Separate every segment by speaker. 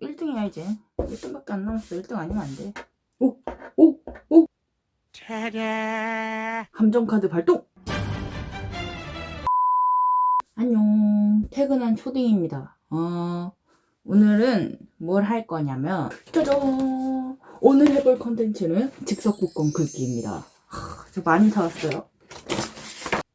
Speaker 1: 1등이야 이제 1등밖에 안 남았어 1등 아니면 안돼 오! 오! 오! 감정카드 발동! 안녕 퇴근한 초딩입니다 어, 오늘은 뭘 할 거냐면 짜잔 오늘 해볼 컨텐츠는 즉석국권 긁기입니다 하, 저 많이 사왔어요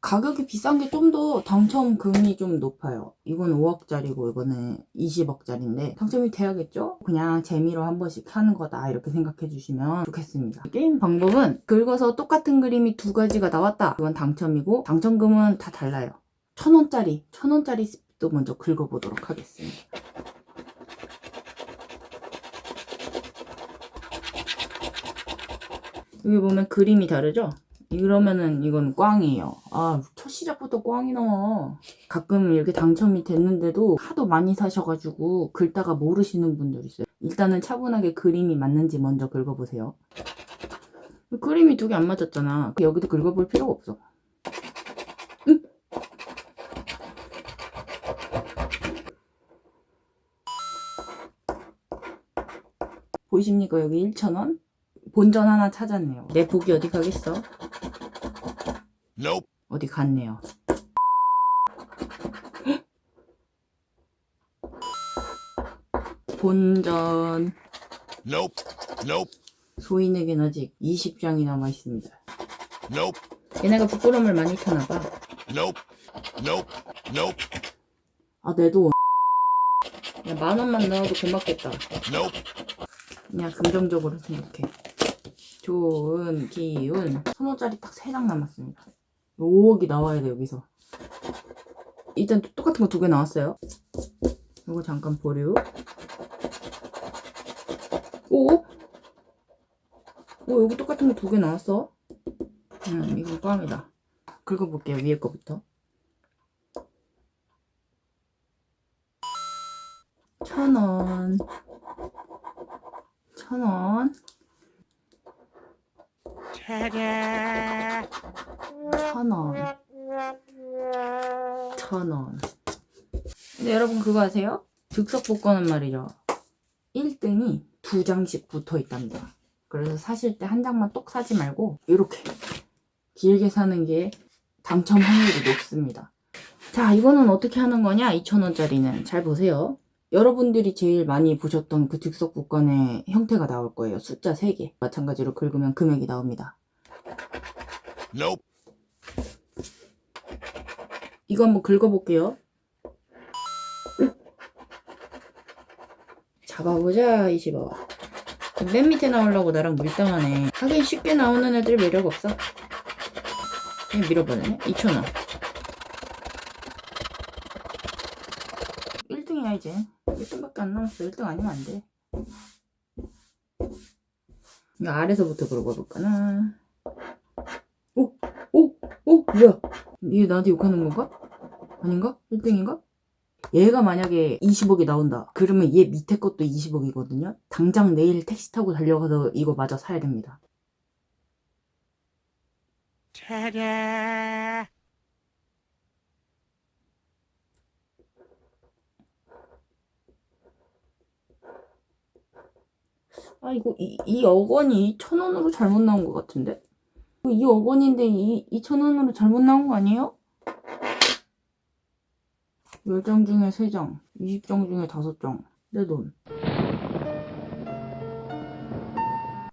Speaker 1: 가격이 비싼 게 좀 더 당첨금이 좀 높아요. 이건 5억짜리고 이거는 20억짜리인데 당첨이 돼야겠죠? 그냥 재미로 한 번씩 하는 거다 이렇게 생각해 주시면 좋겠습니다. 게임 방법은 긁어서 똑같은 그림이 두 가지가 나왔다. 그건 당첨이고 당첨금은 다 달라요. 천 원짜리, 천 원짜리 스피도 먼저 긁어보도록 하겠습니다. 여기 보면 그림이 다르죠? 이러면은 이건 꽝이에요. 아, 첫 시작부터 꽝이 나와. 가끔 이렇게 당첨이 됐는데도 하도 많이 사셔가지고 긁다가 모르시는 분들 있어요. 일단은 차분하게 그림이 맞는지 먼저 긁어보세요. 그림이 두 개 안 맞았잖아. 여기도 긁어볼 필요가 없어. 응? 보이십니까? 여기 1,000원? 본전 하나 찾았네요. 내 복이 어디 가겠어?
Speaker 2: Nope.
Speaker 1: 어디 갔네요. 본전
Speaker 2: Nope. Nope.
Speaker 1: 소인에겐 아직 20장이 남아 있습니다.
Speaker 2: Nope.
Speaker 1: 얘네가 부끄러움을 많이 타나 봐.
Speaker 2: Nope. Nope. Nope.
Speaker 1: 아, 내 돈. 야, 만 원만 넣어도 고맙겠다.
Speaker 2: Nope.
Speaker 1: 그냥 긍정적으로 생각해. 좋은 기운. 천 원짜리 딱세장 남았습니다. 5억이 나와야 돼, 여기서. 일단 또 똑같은 거 두 개 나왔어요. 이거 잠깐 보류. 오? 오, 여기 똑같은 거 두 개 나왔어. 음, 이거 꽝이다. 긁어볼게요, 위에 거부터. 천 원. 천 원. 천 원. 천 원. 근데 여러분 그거 아세요? 즉석 복권은 말이죠. 1등이 두 장씩 붙어 있답니다. 그래서 사실 때 한 장만 똑 사지 말고 이렇게 길게 사는 게 당첨 확률이 높습니다. 자, 이거는 어떻게 하는 거냐? 2,000원짜리는. 잘 보세요. 여러분들이 제일 많이 보셨던 그 즉석 복권의 형태가 나올 거예요. 숫자 3개. 마찬가지로 긁으면 금액이 나옵니다.
Speaker 2: Nope.
Speaker 1: 이거 한번 긁어볼게요. 잡아보자, 20억. 맨 밑에 나오려고 나랑 밀당하네. 하긴 쉽게 나오는 애들 매력 없어. 그냥 밀어버리네. 2,000원. 1등이야, 이제. 1등밖에 안 남았어. 1등 아니면 안 돼. 이거 아래서부터 긁어볼까나. 오! 뭐야? 얘 나한테 욕하는 건가? 아닌가? 1등인가? 얘가 만약에 20억이 나온다. 그러면 얘 밑에 것도 20억이거든요. 당장 내일 택시 타고 달려가서 이거 마저 사야 됩니다. 아 이거 이, 이 억원이 2천원으로 잘못 나온 것 같은데? 이 억원인데 이 2천 원으로 잘못 나온 거 아니에요? 10장 중에 3장, 20장 중에 5장. 내 돈.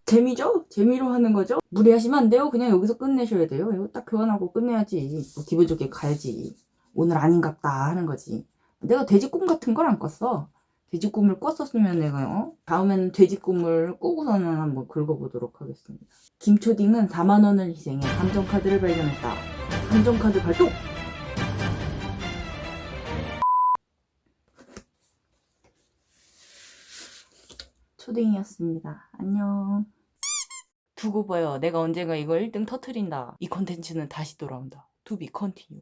Speaker 1: 재미죠? 재미로 하는 거죠? 무리하시면 안 돼요. 그냥 여기서 끝내셔야 돼요. 이거 딱 교환하고 끝내야지. 뭐 기분 좋게 가야지. 오늘 아닌갑다 하는 거지. 내가 돼지 꿈 같은 걸 안 꿨어. 돼지 꿈을 꿨었으면 내가 어? 다음에는 돼지 꿈을 꾸고서는 한번 긁어보도록 하겠습니다. 김초딩은 4만원을 희생해 감정카드를 발견했다. 감정카드 발동! 초딩이었습니다. 안녕. 두고 봐요. 내가 언젠가 이거 1등 터트린다. 이 컨텐츠는 다시 돌아온다. To be continue.